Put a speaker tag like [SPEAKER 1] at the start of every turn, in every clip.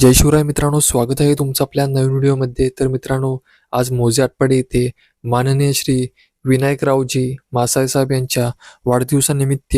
[SPEAKER 1] जय शिवराय मित्रांनो स्वागत आहे तुमचं आपल्या नवीन व्हिडिओमध्ये. तर मित्रांनो आज मोजे आटपाडे येथे माननीय श्री विनायकरावजी मासाळेसाहेब यांच्या वाढदिवसानिमित्त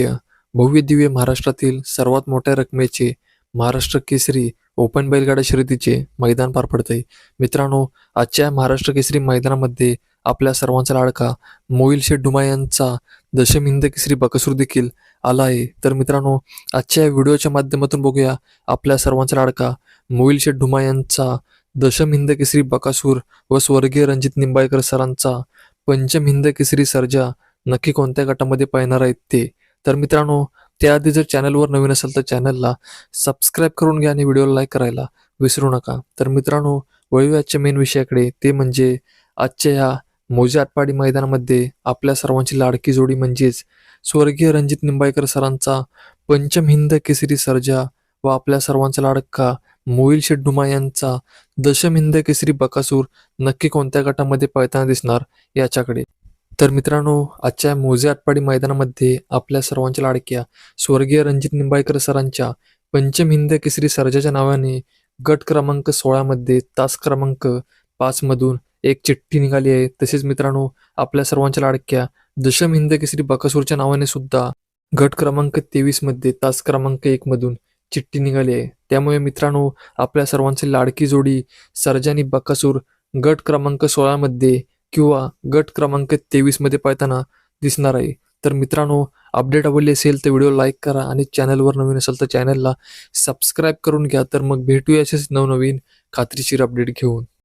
[SPEAKER 1] भव्य दिव्य महाराष्ट्रातील सर्वात मोठ्या रकमेचे महाराष्ट्र केसरी ओपन बैलगाडा शर्यतीचे मैदान पार पडते मित्रांनो आजच्या महाराष्ट्र केसरी मैदानामध्ये आपल्या सर्वांचा लाडका मोईल शेठ डुमा यांचा दशम हिंद केसरी बकसूर देखील आला आहे. तर मित्रांनो आजच्या व्हिडिओच्या माध्यमातून बघूया आपल्या सर्वांचा लाडका मोईल शेठ ढुमा यांचा दशम हिंद केसरी बकासूर व स्वर्गीय रणजित निंबाळकर सरांचा पंचम हिंद केसरी सर्जा नक्की कोणत्या गटामध्ये पाहणार आहेत ते? तर मित्रांनो त्याआधी जर चॅनलवर नवीन असेल तर चॅनलला सबस्क्राईब करून घ्या आणि व्हिडिओला लाईक करायला विसरू नका. तर मित्रांनो वळू आजच्या मेन विषयाकडे. ते म्हणजे आजच्या या मोजे आटपाडी मैदानामध्ये आपल्या सर्वांची लाडकी जोडी म्हणजेच स्वर्गीय रणजित निंबाळकर सरांचा पंचम हिंद केसरी सर्जा व आपल्या सर्वांचा लाडका मोईल शेड्डुमा यांचा दशम हिंद केसरी बकासूर नक्की कोणत्या गटामध्ये पळताना दिसणार याच्याकडे. तर मित्रांनो आजच्या मोजे आटपाडी मैदानामध्ये आपल्या सर्वांच्या लाडक्या स्वर्गीय रणजित निंबाळकर सरांच्या पंचम हिंद केसरी सर्जाच्या नावाने गट क्रमांक सोळामध्ये तास क्रमांक पाच मधून एक चिठ्ठी निघाली आहे. तसेच मित्रांनो आपल्या सर्वांच्या लाडक्या दशम हिंद केसरी बकासूरच्या नावाने सुद्धा गट क्रमांक तेवीसमध्ये तास क्रमांक एक मधून चिठ्ठी निघाली. आहे त्यामुळे मित्रांनो आपल्या सर्वांची लाडकी जोडी सर्जानी बकासूर गट क्रमांक सोळामध्ये किंवा गट क्रमांक तेवीसमध्ये पाहताना दिसणार आहे. तर मित्रांनो अपडेट आवडली असेल तर व्हिडिओ लाईक करा आणि चॅनलवर नवीन असेल तर चॅनलला सबस्क्राईब करून घ्या. तर मग भेटूया असेच नवनवीन खात्रीशीर अपडेट घेऊन.